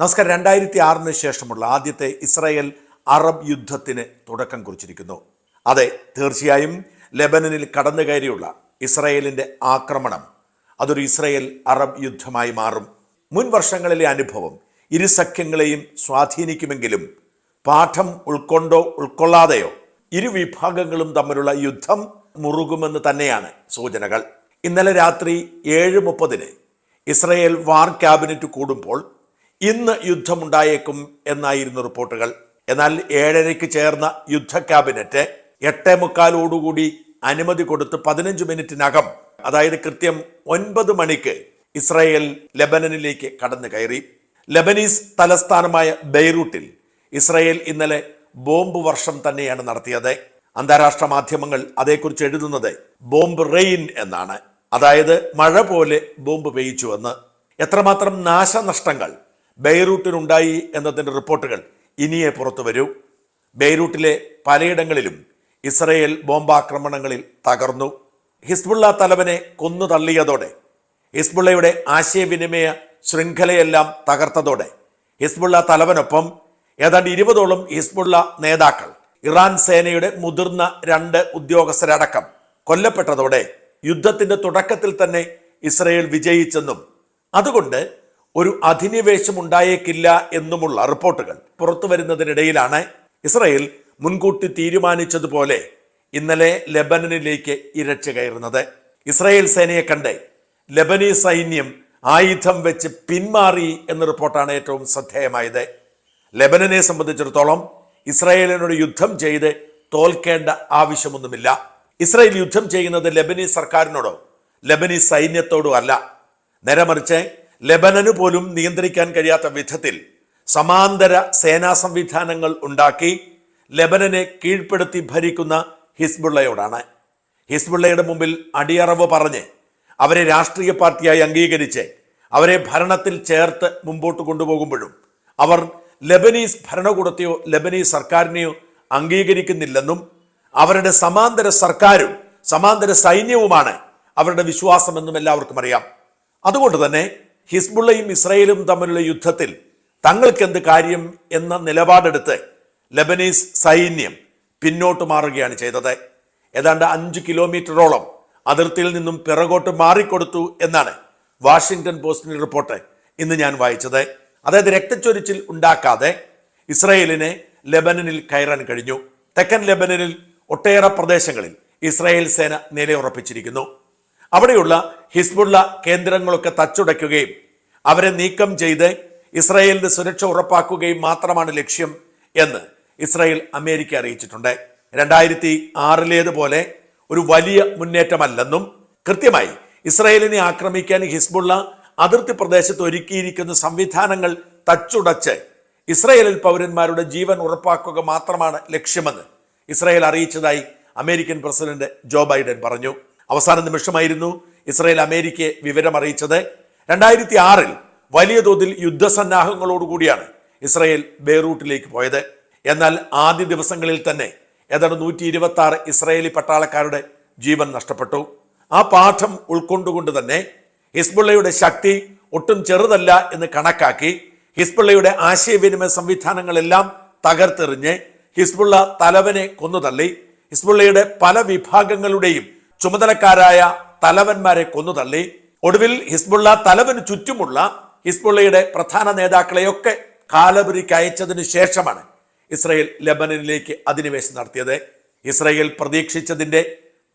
നമസ്കാരം. രണ്ടായിരത്തി ആറിന് ശേഷമുള്ള ആദ്യത്തെ ഇസ്രായേൽ അറബ് യുദ്ധത്തിന് തുടക്കം കുറിച്ചിരിക്കുന്നു. അതെ തീർച്ചയായും ലെബനനിൽ കടന്നു കയറിയുള്ള ഇസ്രായേലിന്റെ ആക്രമണം അതൊരു ഇസ്രായേൽ അറബ് യുദ്ധമായി മാറും. മുൻ വർഷങ്ങളിലെ അനുഭവം ഇരു സഖ്യങ്ങളെയും സ്വാധീനിക്കുമെങ്കിലും പാഠം ഉൾക്കൊണ്ടോ ഉൾക്കൊള്ളാതെയോ ഇരു വിഭാഗങ്ങളും തമ്മിലുള്ള യുദ്ധം മുറുകുമെന്ന് തന്നെയാണ് സൂചനകൾ. ഇന്നലെ രാത്രി ഏഴ് മുപ്പതിന് ഇസ്രയേൽ വാർ ക്യാബിനറ്റ് കൂടുമ്പോൾ ഇന്ന് യുദ്ധമുണ്ടായേക്കും എന്നായിരുന്നു റിപ്പോർട്ടുകൾ. എന്നാൽ ഏഴരയ്ക്ക് ചേർന്ന യുദ്ധ ക്യാബിനറ്റ് എട്ടേ മുക്കാലോടുകൂടി അനുമതി കൊടുത്ത് പതിനഞ്ച് മിനിറ്റിനകം അതായത് കൃത്യം ഒൻപത് മണിക്ക് ഇസ്രായേൽ ലെബനനിലേക്ക് കടന്നു കയറി ലെബനീസ് തലസ്ഥാനമായ ബെയ്റൂട്ടിൽ ഇസ്രായേൽ ഇന്നലെ ബോംബ് വർഷം തന്നെയാണ് നടത്തിയത്. അന്താരാഷ്ട്ര മാധ്യമങ്ങൾ അതേക്കുറിച്ച് എഴുതുന്നത് ബോംബ് റെയിൻ എന്നാണ്. അതായത് മഴ പോലെ ബോംബ് പെയ്ച്ചുവെന്ന് എത്രമാത്രം നാശനഷ്ടങ്ങൾ ബെയ്റൂട്ടിനുണ്ടായി എന്നതിന്റെ റിപ്പോർട്ടുകൾ ഇനിയേ പുറത്തു വരൂ. ബെയ്റൂട്ടിലെ പലയിടങ്ങളിലും ഇസ്രയേൽ ബോംബാക്രമണങ്ങളിൽ തകർന്നു. ഹിസ്ബുള്ള തലവനെ കൊന്നു തള്ളിയതോടെ ഹിസ്ബുള്ളയുടെ ആശയവിനിമയ ശൃംഖലയെല്ലാം തകർത്തതോടെ ഹിസ്ബുള്ള തലവനൊപ്പം ഏതാണ്ട് ഇരുപതോളം ഹിസ്ബുള്ള നേതാക്കൾ ഇറാൻ സേനയുടെ മുതിർന്ന രണ്ട് ഉദ്യോഗസ്ഥരടക്കം കൊല്ലപ്പെട്ടതോടെ യുദ്ധത്തിന്റെ തുടക്കത്തിൽ തന്നെ ഇസ്രയേൽ വിജയിച്ചെന്നും അതുകൊണ്ട് ഒരു അധിനിവേശം ഉണ്ടായേക്കില്ല എന്നുമുള്ള റിപ്പോർട്ടുകൾ പുറത്തു വരുന്നതിനിടയിലാണ് ഇസ്രയേൽ മുൻകൂട്ടി തീരുമാനിച്ചതുപോലെ ഇന്നലെ ലെബനനിലേക്ക് ഇരച്ചു കയറുന്നത്. ഇസ്രയേൽ സേനയെ കണ്ട് ലെബനീസ് സൈന്യം ആയുധം വെച്ച് പിന്മാറി എന്ന റിപ്പോർട്ടാണ് ഏറ്റവും ശ്രദ്ധേയമായത്. ലെബനനെ സംബന്ധിച്ചിടത്തോളം ഇസ്രായേലിനോട് യുദ്ധം ചെയ്ത് തോൽക്കേണ്ട ആവശ്യമൊന്നുമില്ല. ഇസ്രായേൽ യുദ്ധം ചെയ്യുന്നത് ലെബനീസ് സർക്കാരിനോടോ ലെബനീസ് സൈന്യത്തോടോ അല്ല. നേരെ മറിച്ച് ലെബനന് പോലും നിയന്ത്രിക്കാൻ കഴിയാത്ത വിധത്തിൽ സമാന്തര സേനാ സംവിധാനങ്ങൾ ഉണ്ടാക്കി ലെബനനെ കീഴ്പ്പെടുത്തി ഭരിക്കുന്ന ഹിസ്ബുള്ളയോടാണ്. ഹിസ്ബുള്ളയുടെ മുമ്പിൽ അടിയറവ് പറഞ്ഞ് അവരെ രാഷ്ട്രീയ പാർട്ടിയായി അംഗീകരിച്ച് അവരെ ഭരണത്തിൽ ചേർത്ത് മുമ്പോട്ട് കൊണ്ടുപോകുമ്പോഴും അവർ ലെബനീസ് ഭരണകൂടത്തെയോ ലെബനീസ് സർക്കാരിനെയോ അംഗീകരിക്കുന്നില്ലെന്നും അവരുടെ സമാന്തര സർക്കാരും സമാന്തര സൈന്യവുമാണ് അവരുടെ വിശ്വാസമെന്നും എല്ലാവർക്കും അറിയാം. അതുകൊണ്ട് തന്നെ ഹിസ്ബുള്ളയും ഇസ്രയേലും തമ്മിലുള്ള യുദ്ധത്തിൽ തങ്ങൾക്ക് എന്ത് കാര്യം എന്ന നിലപാടെടുത്ത് ലബനീസ് സൈന്യം പിന്നോട്ട് മാറുകയാണ് ചെയ്തത്. ഏതാണ്ട് അഞ്ച് കിലോമീറ്ററോളം അതിർത്തിയിൽ നിന്നും പിറകോട്ട് മാറിക്കൊടുത്തു എന്നാണ് വാഷിംഗ്ടൺ പോസ്റ്റിന്റെ റിപ്പോർട്ട് ഇന്ന് ഞാൻ വായിച്ചത്. അതായത് രക്തച്ചൊരിച്ചിൽ ഉണ്ടാക്കാതെ ഇസ്രയേലിനെ ലെബനനിൽ കയറാൻ കഴിഞ്ഞു. തെക്കൻ ലെബനനിൽ ഒട്ടേറെ പ്രദേശങ്ങളിൽ ഇസ്രായേൽ സേന നിലയുറപ്പിച്ചിരിക്കുന്നു. അവിടെയുള്ള ഹിസ്ബുള്ള കേന്ദ്രങ്ങളൊക്കെ തച്ചുടയ്ക്കുകയും അവരെ നീക്കം ചെയ്ത് ഇസ്രായേലിന്റെ സുരക്ഷ ഉറപ്പാക്കുകയും മാത്രമാണ് ലക്ഷ്യം എന്ന് ഇസ്രായേൽ അമേരിക്ക അറിയിച്ചിട്ടുണ്ട്. രണ്ടായിരത്തി ആറിലേതുപോലെ ഒരു വലിയ മുന്നേറ്റമല്ലെന്നും കൃത്യമായി ഇസ്രായേലിനെ ആക്രമിക്കാൻ ഹിസ്ബുള്ള അതിർത്തി പ്രദേശത്ത് ഒരുക്കിയിരിക്കുന്ന സംവിധാനങ്ങൾ തച്ചുടച്ച് ഇസ്രായേലിൽ പൗരന്മാരുടെ ജീവൻ ഉറപ്പാക്കുക മാത്രമാണ് ലക്ഷ്യമെന്ന് ഇസ്രായേൽ അറിയിച്ചതായി അമേരിക്കൻ പ്രസിഡന്റ് ജോ ബൈഡൻ പറഞ്ഞു. അവസാന നിമിഷമായിരുന്നു ഇസ്രയേൽ അമേരിക്കയെ വിവരം അറിയിച്ചത്. രണ്ടായിരത്തി ആറിൽ വലിയ തോതിൽ യുദ്ധസന്നാഹങ്ങളോടുകൂടിയാണ് ഇസ്രയേൽ ബെയ്റൂട്ടിലേക്ക് പോയത്. എന്നാൽ ആദ്യ ദിവസങ്ങളിൽ തന്നെ ഏതാണ്ട് നൂറ്റി ഇരുപത്തി ആറ് ഇസ്രയേലി പട്ടാളക്കാരുടെ ജീവൻ നഷ്ടപ്പെട്ടു. ആ പാഠം ഉൾക്കൊണ്ടുകൊണ്ട് തന്നെ ഹിസ്ബുള്ളയുടെ ശക്തി ഒട്ടും ചെറുതല്ല എന്ന് കണക്കാക്കി ഹിസ്ബുള്ളയുടെ ആശയവിനിമയ സംവിധാനങ്ങളെല്ലാം തകർത്തെറിഞ്ഞ് ഹിസ്ബുള്ള തലവനെ കൊന്നുതള്ളി. ഹിസ്ബുള്ളയുടെ പല വിഭാഗങ്ങളുടെയും ചുമതലക്കാരായ തലവന്മാരെ കൊന്നുതള്ളി. ഒടുവിൽ ഹിസ്ബുള്ള തലവന് ചുറ്റുമുള്ള ഹിസ്ബുള്ളയുടെ പ്രധാന നേതാക്കളെയൊക്കെ കാലപുരിക്ക് അയച്ചതിനു ശേഷമാണ് ഇസ്രയേൽ ലെബനനിലേക്ക് അധിനിവേശം നടത്തിയത്. ഇസ്രയേൽ പ്രതീക്ഷിച്ചതിന്റെ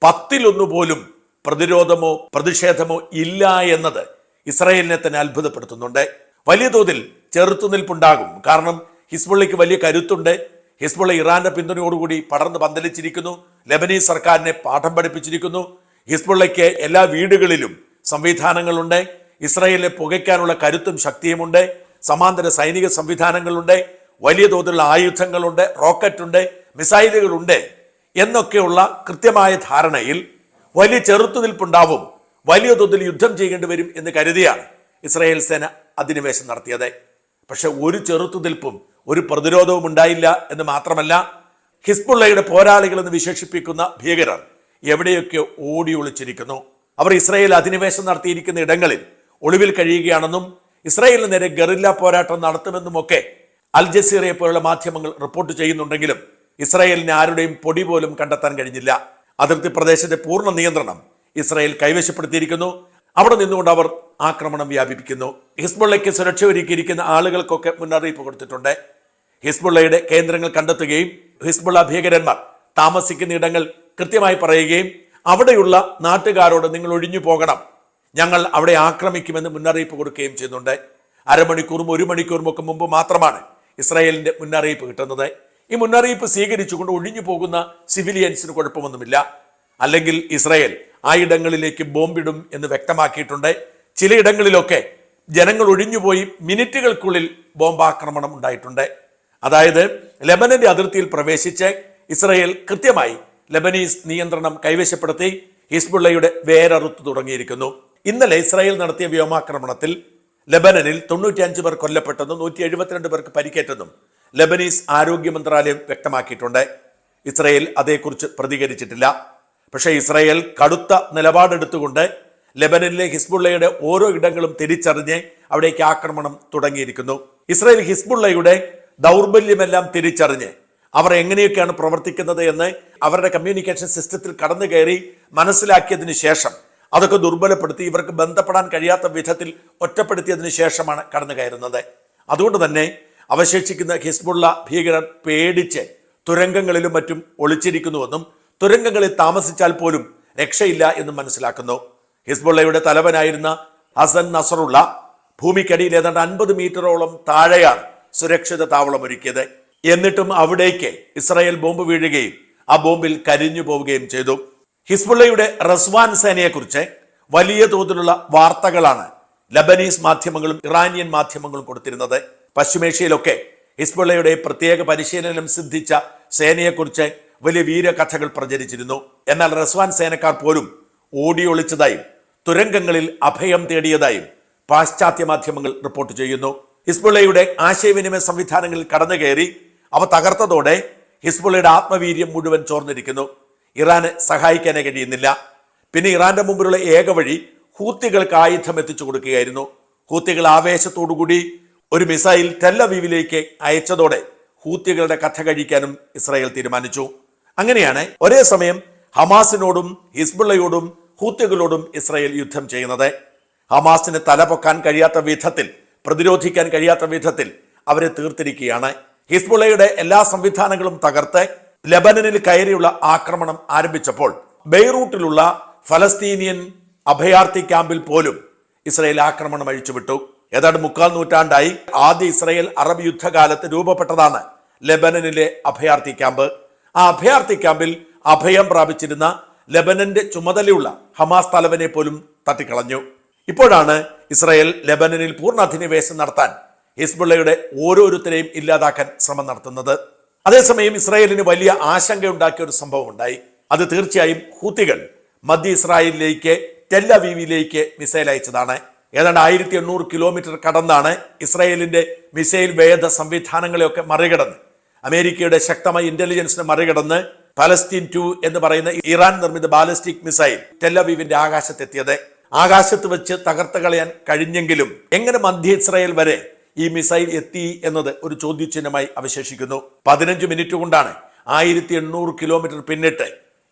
പത്തിലൊന്നുപോലും പ്രതിരോധമോ പ്രതിഷേധമോ ഇല്ല എന്നത് ഇസ്രയേലിനെ തന്നെ അത്ഭുതപ്പെടുത്തുന്നുണ്ട്. വലിയ തോതിൽ ചെറുത്തുനിൽപ്പുണ്ടാകും. കാരണം ഹിസ്ബുള്ളയ്ക്ക് വലിയ കരുത്തുണ്ട്. ഹിസ്ബുള്ള ഇറാന്റെ പിന്തുണയോടുകൂടി പടർന്ന് പന്തലിച്ചിരിക്കുന്നു. ലെബനീസ് സർക്കാരിനെ പാഠം പഠിപ്പിച്ചിരിക്കുന്നു. ഹിസ്ബുള്ളയ്ക്ക് എല്ലാ വീടുകളിലും സംവിധാനങ്ങളുണ്ട്. ഇസ്രായേലിനെ പുകയ്ക്കാനുള്ള കരുത്തും ശക്തിയുമുണ്ട്. സമാന്തര സൈനിക സംവിധാനങ്ങളുണ്ട്. വലിയ തോതിലുള്ള ആയുധങ്ങളുണ്ട് റോക്കറ്റുണ്ട് മിസൈലുകളുണ്ട് എന്നൊക്കെയുള്ള കൃത്യമായ ധാരണയിൽ വലിയ ചെറുത്തുനിൽപ്പുണ്ടാവും. വലിയ തോതിൽ യുദ്ധം ചെയ്യേണ്ടി വരും എന്ന് കരുതിയാണ് ഇസ്രായേൽ സേന അധിനിവേശം നടത്തിയത്. പക്ഷെ ഒരു ചെറുത്തുനിൽപ്പും ഒരു പ്രതിരോധവും ഉണ്ടായില്ല എന്ന് മാത്രമല്ല ഹിസ്ബുള്ളയുടെ പോരാളികൾ എന്ന് വിശേഷിപ്പിക്കുന്ന ഭീകരർ എവിടെയൊക്കെ ഓടി ഒളിച്ചിരിക്കുന്നു? അവർ ഇസ്രയേൽ അധിനിവേശം നടത്തിയിരിക്കുന്ന ഇടങ്ങളിൽ ഒളിവിൽ കഴിയുകയാണെന്നും ഇസ്രയേലിന് നേരെ ഗറില്ല പോരാട്ടം നടത്തുമെന്നും ഒക്കെ അൽ ജസീറയെ പോലുള്ള മാധ്യമങ്ങൾ റിപ്പോർട്ട് ചെയ്യുന്നുണ്ടെങ്കിലും ഇസ്രയേലിന് ആരുടെയും പൊടി പോലും കണ്ടെത്താൻ കഴിഞ്ഞില്ല. അതിർത്തി പ്രദേശത്തെ പൂർണ നിയന്ത്രണം ഇസ്രയേൽ കൈവശപ്പെടുത്തിയിരിക്കുന്നു. അവിടെ നിന്നുകൊണ്ട് അവർ ആക്രമണം വ്യാപിപ്പിക്കുന്നു. ഹിസ്ബുള്ളയ്ക്ക് സുരക്ഷ ഒരുക്കിയിരിക്കുന്ന ആളുകൾക്കൊക്കെ മുന്നറിയിപ്പ് കൊടുത്തിട്ടുണ്ട്. ഹിസ്ബുള്ളയുടെ കേന്ദ്രങ്ങൾ കണ്ടെത്തുകയും ഹിസ്ബുള്ള ഭീകരന്മാർ താമസിക്കുന്ന ഇടങ്ങൾ കൃത്യമായി പറയുകയും അവിടെയുള്ള നാട്ടുകാരോട് നിങ്ങൾ ഒഴിഞ്ഞു പോകണം. ഞങ്ങൾ അവിടെ ആക്രമിക്കുമെന്ന് മുന്നറിയിപ്പ് കൊടുക്കുകയും ചെയ്യുന്നുണ്ട്. അരമണിക്കൂറും ഒരു മണിക്കൂറും ഒക്കെ മുമ്പ് മാത്രമാണ് ഇസ്രായേലിന്റെ മുന്നറിയിപ്പ് കിട്ടുന്നത്. ഈ മുന്നറിയിപ്പ് സ്വീകരിച്ചുകൊണ്ട് ഒഴിഞ്ഞു പോകുന്ന സിവിലിയൻസിന് കുഴപ്പമൊന്നുമില്ല. അല്ലെങ്കിൽ ഇസ്രായേൽ ആ ഇടങ്ങളിലേക്ക് ബോംബിടും എന്ന് വ്യക്തമാക്കിയിട്ടുണ്ട്. ചിലയിടങ്ങളിലൊക്കെ ജനങ്ങൾ ഒഴിഞ്ഞുപോയി മിനിറ്റുകൾക്കുള്ളിൽ ബോംബാക്രമണം ഉണ്ടായിട്ടുണ്ട്. അതായത് ലെബനന്റെ അതിർത്തിയിൽ പ്രവേശിച്ച് ഇസ്രയേൽ കൃത്യമായി ലെബനീസ് നിയന്ത്രണം കൈവശപ്പെടുത്തി ഹിസ്ബുള്ളയുടെ വേരറുത്തു തുടങ്ങിയിരിക്കുന്നു. ഇന്നലെ ഇസ്രായേൽ നടത്തിയ വ്യോമാക്രമണത്തിൽ ലെബനനിൽ തൊണ്ണൂറ്റിയഞ്ച് പേർ കൊല്ലപ്പെട്ടെന്നും നൂറ്റി എഴുപത്തിരണ്ട് പേർക്ക് പരിക്കേറ്റെന്നും ലെബനീസ് ആരോഗ്യ മന്ത്രാലയം വ്യക്തമാക്കിയിട്ടുണ്ട്. ഇസ്രയേൽ അതേക്കുറിച്ച് പ്രതികരിച്ചിട്ടില്ല. പക്ഷേ ഇസ്രയേൽ കടുത്ത നിലപാടെടുത്തുകൊണ്ട് ലെബനനിലെ ഹിസ്ബുള്ളയുടെ ഓരോ ഇടങ്ങളും തിരിച്ചറിഞ്ഞ് അവിടേക്ക് ആക്രമണം തുടങ്ങിയിരിക്കുന്നു. ഇസ്രയേൽ ഹിസ്ബുള്ളയുടെ ദൗർബല്യമെല്ലാം തിരിച്ചറിഞ്ഞ് അവർ എങ്ങനെയൊക്കെയാണ് പ്രവർത്തിക്കുന്നത് എന്ന് അവരുടെ കമ്മ്യൂണിക്കേഷൻ സിസ്റ്റത്തിൽ കടന്നു കയറി മനസ്സിലാക്കിയതിന് ശേഷം അതൊക്കെ ദുർബലപ്പെടുത്തി ഇവർക്ക് ബന്ധപ്പെടാൻ കഴിയാത്ത വിധത്തിൽ ഒറ്റപ്പെടുത്തിയതിനു ശേഷമാണ് കടന്നു കയറുന്നത്. അതുകൊണ്ട് തന്നെ അവശേഷിക്കുന്ന ഹിസ്ബുള്ള ഭീകരർ പേടിച്ച് തുരങ്കങ്ങളിലും മറ്റും ഒളിച്ചിരിക്കുന്നുവെന്നും തുരങ്കങ്ങളിൽ താമസിച്ചാൽ പോലും രക്ഷയില്ല എന്നും മനസ്സിലാക്കുന്നു. ഹിസ്ബുള്ളയുടെ തലവനായിരുന്ന ഹസൻ നസറുള്ള ഭൂമിക്കടിയിൽ ഏതാണ്ട് അൻപത് മീറ്ററോളം താഴെയാണ് സുരക്ഷിത താവളം ഒരുക്കിയത്. എന്നിട്ടും അവിടേക്ക് ഇസ്രായേൽ ബോംബ് വീഴുകയും ആ ബോംബിൽ കരിഞ്ഞു പോവുകയും ചെയ്തു. ഹിസ്ബുള്ളയുടെ റസ്വാൻ സേനയെക്കുറിച്ച് വലിയ തോതിലുള്ള വാർത്തകളാണ് ലബനീസ് മാധ്യമങ്ങളും ഇറാനിയൻ മാധ്യമങ്ങളും കൊടുത്തിരുന്നത്. പശ്ചിമേഷ്യയിലൊക്കെ ഹിസ്ബുള്ളയുടെ പ്രത്യേക പരിശീലനം സിദ്ധിച്ച സേനയെക്കുറിച്ച് വലിയ വീരകഥകൾ പ്രചരിച്ചിരുന്നു. എന്നാൽ റസ്വാൻ സേനക്കാർ പോലും ഓടിയൊളിച്ചതായും തുരങ്കങ്ങളിൽ അഭയം തേടിയതായും പാശ്ചാത്യ മാധ്യമങ്ങൾ റിപ്പോർട്ട് ചെയ്യുന്നു. ഹിസ്ബുള്ളയുടെ ആശയവിനിമയ സംവിധാനങ്ങളിൽ കടന്നു കയറി അവ തകർത്തതോടെ ഹിസ്ബുള്ളയുടെ ആത്മവീര്യം മുഴുവൻ ചോർന്നിരിക്കുന്നു. ഇറാന് സഹായിക്കാനേ കഴിയുന്നില്ല. പിന്നെ ഇറാന്റെ മുമ്പിലുള്ള ഏക വഴി ഹൂത്തികൾക്ക് ആയുധം എത്തിച്ചു കൊടുക്കുകയായിരുന്നു. ഹൂത്തികൾ ആവേശത്തോടുകൂടി ഒരു മിസൈൽ ടെല്ലവീവിലേക്ക് അയച്ചതോടെ ഹൂത്തികളുടെ കഥ കഴിക്കാനും ഇസ്രായേൽ തീരുമാനിച്ചു. അങ്ങനെയാണ് ഒരേ സമയം ഹമാസിനോടും ഹിസ്ബുള്ളയോടും ഹൂത്തികളോടും ഇസ്രായേൽ യുദ്ധം ചെയ്യുന്നത്. ഹമാസിന് തലപൊക്കാൻ കഴിയാത്ത വിധത്തിൽ പ്രതിരോധിക്കാൻ കഴിയാത്ത വിധത്തിൽ അവരെ തീർത്തിരിക്കുകയാണ്. ഹിസ്ബുള്ളയുടെ എല്ലാ സംവിധാനങ്ങളും തകർത്ത് ലബനനിൽ കയറിയുള്ള ആക്രമണം ആരംഭിച്ചപ്പോൾ ബെയ്റൂട്ടിലുള്ള ഫലസ്തീനിയൻ അഭയാർത്ഥി ക്യാമ്പിൽ പോലും ഇസ്രയേൽ ആക്രമണം അഴിച്ചുവിട്ടു. ഏതാണ്ട് മുക്കാൽ നൂറ്റാണ്ടായി ആദ്യ ഇസ്രയേൽ അറബ് യുദ്ധകാലത്ത് രൂപപ്പെട്ടതാണ് ലബനനിലെ അഭയാർത്ഥി ക്യാമ്പ്. ആ അഭയാർത്ഥി ക്യാമ്പിൽ അഭയം പ്രാപിച്ചിരുന്ന ലബനന്റെ ചുമതലയുള്ള ഹമാസ് തലവനെ പോലും തട്ടിക്കളഞ്ഞു. ഇപ്പോഴാണ് ഇസ്രായേൽ ലെബനനിൽ പൂർണ അധിനിവേശം നടത്താൻ ഹിസ്ബുള്ളയുടെ ഓരോരുത്തരെയും ഇല്ലാതാക്കാൻ ശ്രമം നടത്തുന്നത്. അതേസമയം ഇസ്രായേലിന് വലിയ ആശങ്കയുണ്ടാക്കിയ ഒരു സംഭവം ഉണ്ടായി. അത് തീർച്ചയായും ഹൂത്തികൾ മധ്യ ഇസ്രായേലിലേക്ക് ടെല്ലവീവിലേക്ക് മിസൈൽ അയച്ചതാണ്. ഏതാണ്ട് ആയിരത്തി എണ്ണൂറ് കിലോമീറ്റർ കടന്നാണ് ഇസ്രായേലിന്റെ മിസൈൽ വേദ സംവിധാനങ്ങളെയൊക്കെ മറികടന്ന് അമേരിക്കയുടെ ശക്തമായ ഇന്റലിജൻസിനെ മറികടന്ന് പലസ്തീൻ ടു എന്ന് പറയുന്ന ഇറാൻ നിർമ്മിത ബാലിസ്റ്റിക് മിസൈൽ ടെല്ലവീവിന്റെ ആകാശത്തെത്തിയത്. ആകാശത്ത് വെച്ച് തകർത്ത് കളയാൻ കഴിഞ്ഞെങ്കിലും എങ്ങനെ മധ്യ ഇസ്രായേൽ വരെ ഈ മിസൈൽ എത്തി എന്നത് ഒരു ചോദ്യചിഹ്നമായി അവശേഷിക്കുന്നു. പതിനഞ്ച് മിനിറ്റ് കൊണ്ടാണ് ആയിരത്തി എണ്ണൂറ് കിലോമീറ്റർ പിന്നിട്ട്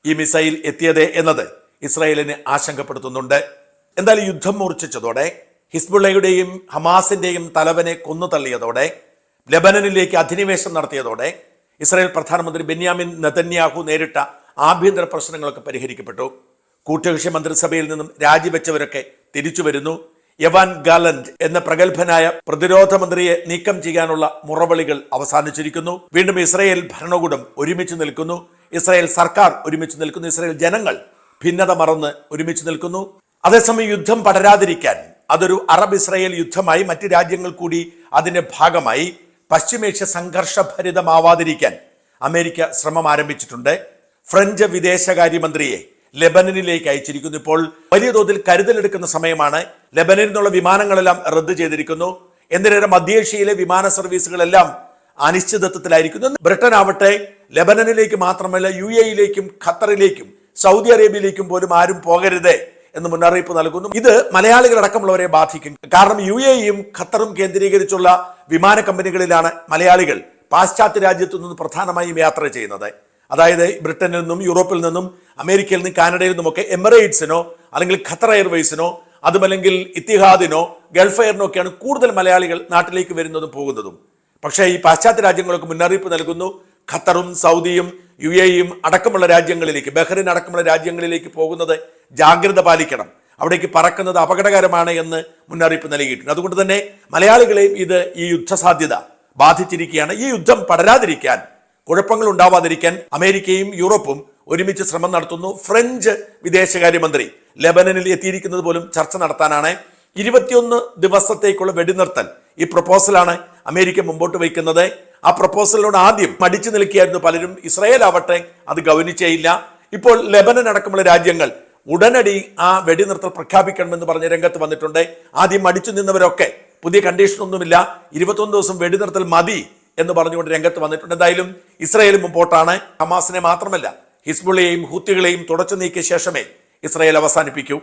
ഈ മിസൈൽ എത്തിയത് എന്നത് ഇസ്രായേലിനെ ആശങ്കപ്പെടുത്തുന്നുണ്ട്. എന്തായാലും യുദ്ധം മൂർച്ഛിച്ചതോടെ ഹിസ്ബുള്ളയുടെയും ഹമാസിന്റെയും തലവനെ കൊന്നു തള്ളിയതോടെ ലബനനിലേക്ക് അധിനിവേശം നടത്തിയതോടെ ഇസ്രായേൽ പ്രധാനമന്ത്രി ബെന്യാമിൻ നെതന്യാഹു നേരിട്ട ആഭ്യന്തര പ്രശ്നങ്ങളൊക്കെ പരിഹരിക്കപ്പെട്ടു. കൂട്ടുകക്ഷി മന്ത്രിസഭയിൽ നിന്നും രാജിവെച്ചവരൊക്കെ തിരിച്ചു വരുന്നു. യവാൻ ഗാലന്റ് എന്ന പ്രഗത്ഭനായ പ്രതിരോധ മന്ത്രിയെ നീക്കം ചെയ്യാനുള്ള മുറവിളികൾ അവസാനിച്ചിരിക്കുന്നു. വീണ്ടും ഇസ്രയേൽ ഭരണകൂടം ഒരുമിച്ച് നിൽക്കുന്നു. ഇസ്രായേൽ സർക്കാർ ഒരുമിച്ച് നിൽക്കുന്നു. ഇസ്രായേൽ ജനങ്ങൾ ഭിന്നത മറന്ന് ഒരുമിച്ച് നിൽക്കുന്നു. അതേസമയം യുദ്ധം പടരാതിരിക്കാൻ അതൊരു അറബ് ഇസ്രായേൽ യുദ്ധമായി മറ്റ് രാജ്യങ്ങൾ കൂടി അതിന്റെ ഭാഗമായി പശ്ചിമേഷ്യ സംഘർഷഭരിതമാവാതിരിക്കാൻ അമേരിക്ക ശ്രമം ആരംഭിച്ചിട്ടുണ്ട്. ഫ്രഞ്ച് വിദേശകാര്യമന്ത്രിയെ ലെബനനിലേക്ക് അയച്ചിരിക്കുന്നു. ഇപ്പോൾ വലിയ തോതിൽ കരുതലെടുക്കുന്ന സമയമാണ്. ലെബനനിൽ നിന്നുള്ള വിമാനങ്ങളെല്ലാം റദ്ദ് ചെയ്തിരിക്കുന്നു. എന്തിനേറെ മധ്യേഷ്യയിലെ വിമാന സർവീസുകളെല്ലാം അനിശ്ചിതത്വത്തിലായിരിക്കുന്നു. ബ്രിട്ടൻ ആവട്ടെ ലെബനനിലേക്ക് മാത്രമല്ല യു എയിലേക്കും ഖത്തറിലേക്കും സൗദി അറേബ്യയിലേക്കും പോലും ആരും പോകരുത് എന്ന് മുന്നറിയിപ്പ് നൽകുന്നു. ഇത് മലയാളികളടക്കമുള്ളവരെ ബാധിക്കും. കാരണം യു എയും ഖത്തറും കേന്ദ്രീകരിച്ചുള്ള വിമാന കമ്പനികളിലാണ് മലയാളികൾ പാശ്ചാത്യ രാജ്യത്തു നിന്ന് പ്രധാനമായും യാത്ര ചെയ്യുന്നത്. അതായത് ബ്രിട്ടനിൽ നിന്നും യൂറോപ്പിൽ നിന്നും അമേരിക്കയിൽ നിന്നും കാനഡയിൽ നിന്നുമൊക്കെ എമിറേറ്റ്സിനോ അല്ലെങ്കിൽ ഖത്തർ എയർവേസിനോ അതുമല്ലെങ്കിൽ ഇത്തിഹാദിനോ ഗൾഫ് എയറിനോ ഒക്കെയാണ് കൂടുതൽ മലയാളികൾ നാട്ടിലേക്ക് വരുന്നതും പോകുന്നതും. പക്ഷേ ഈ പാശ്ചാത്യ രാജ്യങ്ങൾക്ക് മുന്നറിയിപ്പ് നൽകുന്നു. ഖത്തറും സൗദിയും യു എയും അടക്കമുള്ള രാജ്യങ്ങളിലേക്ക് ബഹ്റിൻ അടക്കമുള്ള രാജ്യങ്ങളിലേക്ക് പോകുന്നത് ജാഗ്രത പാലിക്കണം. അവിടേക്ക് പറക്കുന്നത് അപകടകരമാണ് എന്ന് മുന്നറിയിപ്പ് നൽകിയിട്ടുണ്ട്. അതുകൊണ്ട് തന്നെ മലയാളികളെയും ഇത് ഈ യുദ്ധസാധ്യത ബാധിച്ചിരിക്കുകയാണ്. ഈ യുദ്ധം പടരാതിരിക്കാൻ കുഴപ്പങ്ങൾ ഉണ്ടാവാതിരിക്കാൻ അമേരിക്കയും യൂറോപ്പും ഒരുമിച്ച് ശ്രമം നടത്തുന്നു. ഫ്രഞ്ച് വിദേശകാര്യമന്ത്രി ലെബനനിൽ എത്തിയിരിക്കുന്നത് പോലും ചർച്ച നടത്താനാണ്. ഇരുപത്തിയൊന്ന് ദിവസത്തേക്കുള്ള വെടിനിർത്തൽ ഈ പ്രപ്പോസലാണ് അമേരിക്ക മുമ്പോട്ട് വയ്ക്കുന്നത്. ആ പ്രപ്പോസലിനോട് ആദ്യം മടിച്ചു നിൽക്കുകയായിരുന്നു പലരും. ഇസ്രായേൽ ആവട്ടെ അത് ഗൗനിച്ചേയില്ല. ഇപ്പോൾ ലെബനൻ അടക്കമുള്ള രാജ്യങ്ങൾ ഉടനടി ആ വെടിനിർത്തൽ പ്രഖ്യാപിക്കണമെന്ന് പറഞ്ഞ് രംഗത്ത് വന്നിട്ടുണ്ട്. ആദ്യം മടിച്ചു നിന്നവരൊക്കെ പുതിയ കണ്ടീഷൻ ഒന്നുമില്ല ഇരുപത്തൊന്ന് ദിവസം വെടിനിർത്തൽ മതി എന്ന് പറഞ്ഞുകൊണ്ട് രംഗത്ത് വന്നിട്ടുണ്ട്. എന്തായാലും ഇസ്രായേൽ മുമ്പോട്ടാണ്. ഹമാസിനെ മാത്രമല്ല ഹിസ്ബുള്ളയെയും ഹൂത്തികളെയും തുടച്ചു നീക്കിയ ശേഷമേ ഇസ്രായേൽ അവസാനിപ്പിക്കൂ.